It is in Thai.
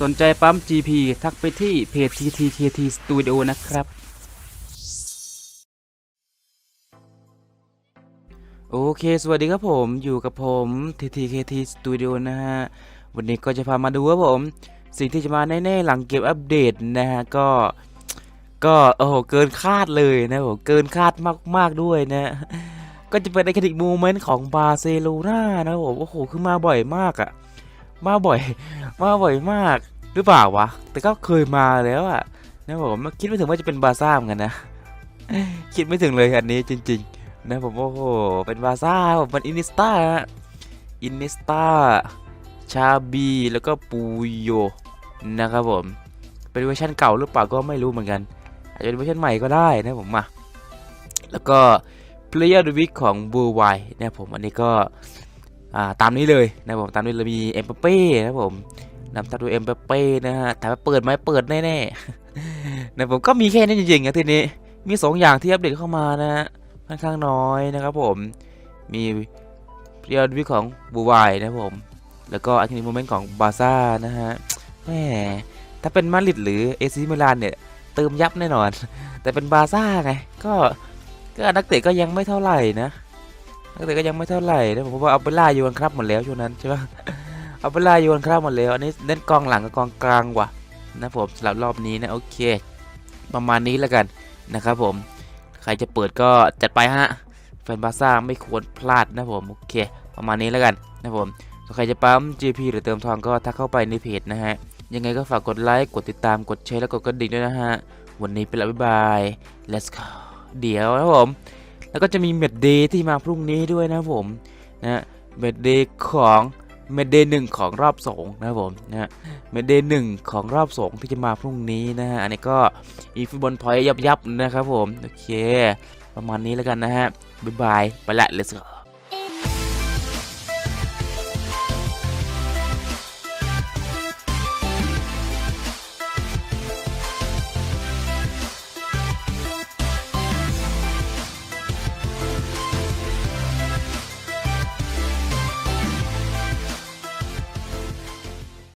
สนใจปั๊ม GP ทักไปที่เพจ TTKT Studio นะครับ โอเค สวัสดีครับผม อยู่กับผม TTKT Studio นะฮะ วันนี้ก็จะพามาดูครับผม สิ่งที่จะมาแน่ ๆ หลังเกมอัปเดตนะฮะ ก็ ก็โอ้โห เกินคาดเลยนะผมเกินคาดมาก ๆ ด้วยนะก็จะเป็นไอคอนิกโมเมนต์ของบาร์เซโลนานะผม โอ้โห คือมาบ่อยมากอะ มาบ่อย มาบ่อยมากหรือเปล่าวะ แต่ก็เคยมาแล้วอะนะผมคิดไม่ถึงว่าจะเป็นบาซ่าเหมือนกันนะ คิดไม่ถึงเลยอันนี้จริง ๆ นะผมโอ้โห เป็นบาซ่าผมเป็นอินิสตาอินิสตาชาบีแล้วก็ปูโยนะครับผม เป็นเวอร์ชันเก่าหรือเปล่าก็ไม่รู้เหมือนกัน อาจจะเป็นเวอร์ชันใหม่ก็ได้นะผมมาแล้วก็ Player of the Week ของบูไวนะผมอันนี้ก็ ตามนี้เลยนะผมตามนี้เรามีเอ็มเปเป้นะผมนำทัพด้วยเอ็มเปเป้นะฮะถามว่าเปิดไหมเปิดแน่ๆนะผมก็มีแค่นี้จริงๆนะทีนี้มีสองอย่างที่อัปเดตเข้ามานะฮะค่อนข้างน้อยนะครับผมมี Player of the Week ของบูไวนะผมแล้วก็อันนี้โมเมนต์ของบาซ่านะฮะแหมถ้าเป็นมาดริดหรือเอซิมิลานเนี่ยเติมยับแน่นอน แต่เป็นบาซ่าไงก็ก็นักเตะก็ยังไม่เท่าไหร่นะ นักเตะก็ยังไม่เท่าไหร่นะผมว่าเอาไปล่าโยนครับหมดแล้วช่วงนั้นใช่ปะเอาไปล่าโยนครับหมดแล้วอันนี้เน้นกองหลังกับกองกลางว่ะนะผมสำหรับรอบนี้นะโอเค ประมาณนี้แล้วกันนะครับผมใครจะเปิดก็จัดไปฮะแฟนบาซ่าไม่ควรพลาดนะผมโอเค ประมาณนี้แล้วกันนะผมใครจะปั๊ม GP หรือเติมทองก็ทักเข้าไปในเพจนะฮะ ยังไงก็ฝากกดไลค์ กดติดตาม กดแชร์ และกดกระดิ่งด้วยนะฮะ วันนี้ไปแล้วบ๊ายบาย let's go เดี๋ยวนะผม แล้วก็จะมีเมดเดย์ที่มาพรุ่งนี้ด้วยนะผมนะเมดเดย์ของเมดเดย์หนึ่งของรอบสองนะผมนะเมดเดย์หนึ่งของรอบสองที่จะมาพรุ่งนี้นะฮะอันนี้ก็อีฟุตบอลพอยยับยับนะครับผม โอเค ประมาณนี้แล้วกันนะฮะบ๊ายบาย ไปละ let's go